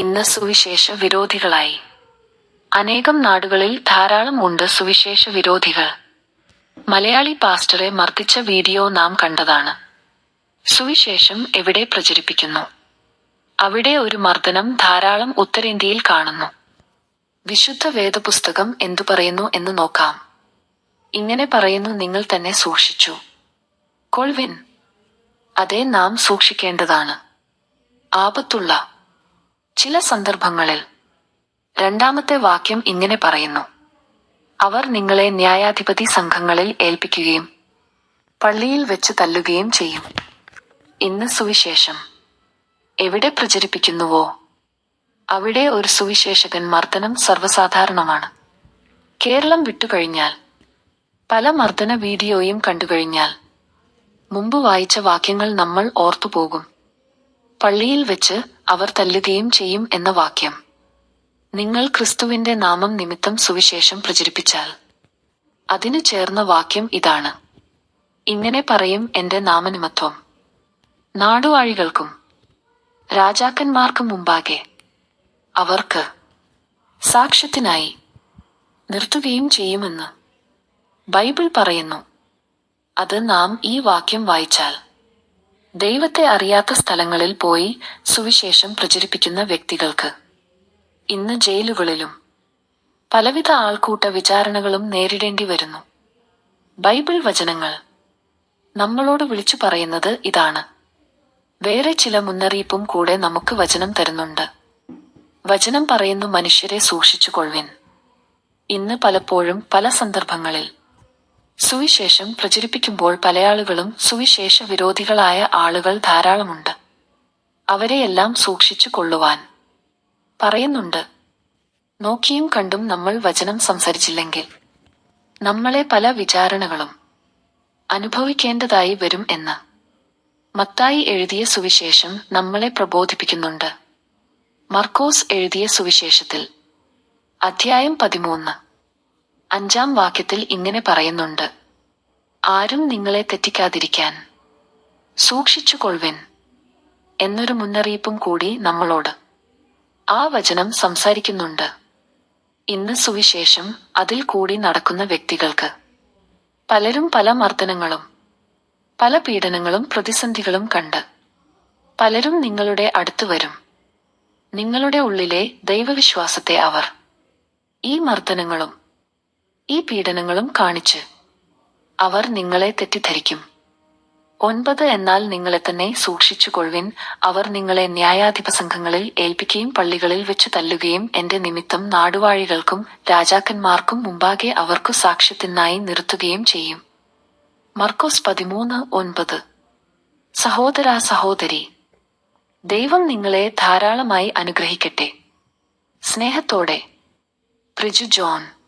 ഇന്ന് സുവിശേഷ വിരോധികളായി. അനേകം നാടുകളിൽ ധാരാളം ഉണ്ട് സുവിശേഷ വിരോധികൾ. മലയാളി പാസ്റ്ററെ മർദ്ദിച്ച വീഡിയോ നാം കണ്ടതാണ്. സുവിശേഷം എവിടെ പ്രചരിപ്പിക്കുന്നു? അവിടെ ഒരു മർദ്ദനം ധാരാളം ഉത്തരേന്ത്യയിൽ കാണുന്നു. വിശുദ്ധ വേദപുസ്തകം എന്തു പറയുന്നു എന്ന് നോക്കാം. ഇങ്ങനെ പറയുന്നു നിങ്ങൾ തന്നെ സൂക്ഷിച്ചു. കൊൾവിൻ അതെ നാം സൂക്ഷിക്കേണ്ടതാണ്. ആപത്തുള്ള ചില സന്ദർഭങ്ങളിൽ രണ്ടാമത്തെ വാക്യം ഇങ്ങനെ പറയുന്നു. അവർ നിങ്ങളെ ന്യായാധിപതി സംഘങ്ങളിൽ ഏൽപ്പിക്കുകയും പള്ളിയിൽ വെച്ച് തല്ലുകയും ചെയ്യും. ഇന്ന് സുവിശേഷം. എവിടെ പ്രചരിപ്പിക്കുന്നുവോ? അവിടെ ഒരു സുവിശേഷകൻ മർദ്ദനം സർവസാധാരണമാണ്. കേരളം വിട്ടുകഴിഞ്ഞാൽ പല മർദ്ദന വീഡിയോയും കണ്ടുകഴിഞ്ഞാൽ മുമ്പ് വായിച്ച വാക്യങ്ങൾ നമ്മൾ ഓർത്തുപോകും. പള്ളിയിൽ വെച്ച് അവർ തല്ലുകയും ചെയ്യും എന്ന വാക്യം. നിങ്ങൾ ക്രിസ്തുവിന്റെ നാമം നിമിത്തം സുവിശേഷം പ്രചരിപ്പിച്ചാൽ. അതിനു ചേർന്ന വാക്യം ഇതാണ്. ഇങ്ങനെ പറയും എന്റെ നാമനിമത്വം നാടുവാഴികൾക്കും രാജാക്കന്മാർക്കും മുമ്പാകെ അവർക്ക് സാക്ഷ്യത്തിനായി നിർത്തുകയും ചെയ്യുമെന്ന് ബൈബിൾ പറയുന്നു. അത് നാം ഈ വാക്യം വായിച്ചാൽ ദൈവത്തെ അറിയാത്ത സ്ഥലങ്ങളിൽ പോയി സുവിശേഷം പ്രചരിപ്പിക്കുന്ന വ്യക്തികൾക്ക്. ഇന്ന് ജയിലുകളിലും പലവിധ ആൾക്കൂട്ട വിചാരണകളും നേരിടേണ്ടി വരുന്നു. ബൈബിൾ വചനങ്ങൾ നമ്മളോട് വിളിച്ചു പറയുന്നത് ഇതാണ്. വേറെ ചില മുന്നറിയിപ്പും കൂടെ നമുക്ക് വചനം തരുന്നുണ്ട്. വചനം പറയുന്നു മനുഷ്യരെ സൂക്ഷിച്ചുകൊള്ളുവിൻ. ഇന്ന് പലപ്പോഴും പല സന്ദർഭങ്ങളിൽ സുവിശേഷം പ്രചരിപ്പിക്കുമ്പോൾ പലയാളുകളും സുവിശേഷ വിരോധികളായ ആളുകൾ ധാരാളമുണ്ട്. അവരെയെല്ലാം സൂക്ഷിച്ചു കൊള്ളുവാൻ പറയുന്നുണ്ട്. നോക്കിയും കണ്ടും നമ്മൾ വചനം സംസരിച്ചില്ലെങ്കിൽ നമ്മളെ പല വിചാരണകളും അനുഭവിക്കേണ്ടതായി വരും എന്ന് മത്തായി എഴുതിയ സുവിശേഷം നമ്മളെ പ്രബോധിപ്പിക്കുന്നുണ്ട്. മർക്കോസ് എഴുതിയ സുവിശേഷത്തിൽ അധ്യായം പതിമൂന്ന്. അഞ്ചാം വാക്യത്തിൽ ഇങ്ങനെ പറയുന്നുണ്ട്. ആരും നിങ്ങളെ തെറ്റിക്കാതിരിക്കാൻ. സൂക്ഷിച്ചുകൊള്ളുവിൻ എന്നൊരു മുന്നറിയിപ്പും കൂടി നമ്മളോട്. ആ വചനം സംസാരിക്കുന്നുണ്ട്. ഇന്ന് സുവിശേഷം അതിൽ കൂടി നടക്കുന്ന വ്യക്തികൾക്ക്. പലരും പല മർദ്ദനങ്ങളും പല പീഡനങ്ങളും പ്രതിസന്ധികളും കണ്ട്. പലരും നിങ്ങളുടെ അടുത്ത് വരും. നിങ്ങളുടെ ഉള്ളിലെ ദൈവവിശ്വാസത്തെ അവർ. ഈ മർദ്ദനങ്ങളും ഈ പീഡനങ്ങളും കാണിച്ച് അവർ നിങ്ങളെ തെറ്റിദ്ധരിക്കും. ഒൻപത് എന്നാൽ നിങ്ങളെ തന്നെ സൂക്ഷിച്ചുകൊള്ളുവിൻ. അവർ നിങ്ങളെ ന്യായാധിപ സംഘങ്ങളിൽ ഏൽപ്പിക്കുകയും പള്ളികളിൽ വെച്ച് തല്ലുകയും എന്റെ നിമിത്തം നാടുവാഴികൾക്കും രാജാക്കന്മാർക്കും മുമ്പാകെ അവർക്കു സാക്ഷ്യത്തിനായി നിർത്തുകയും ചെയ്യും. മർക്കോസ് പതിമൂന്ന് ഒൻപത്. സഹോദര സഹോദരി ദൈവം നിങ്ങളെ ധാരാളമായി അനുഗ്രഹിക്കട്ടെ. സ്നേഹത്തോടെ പ്രിജു ജോൺ.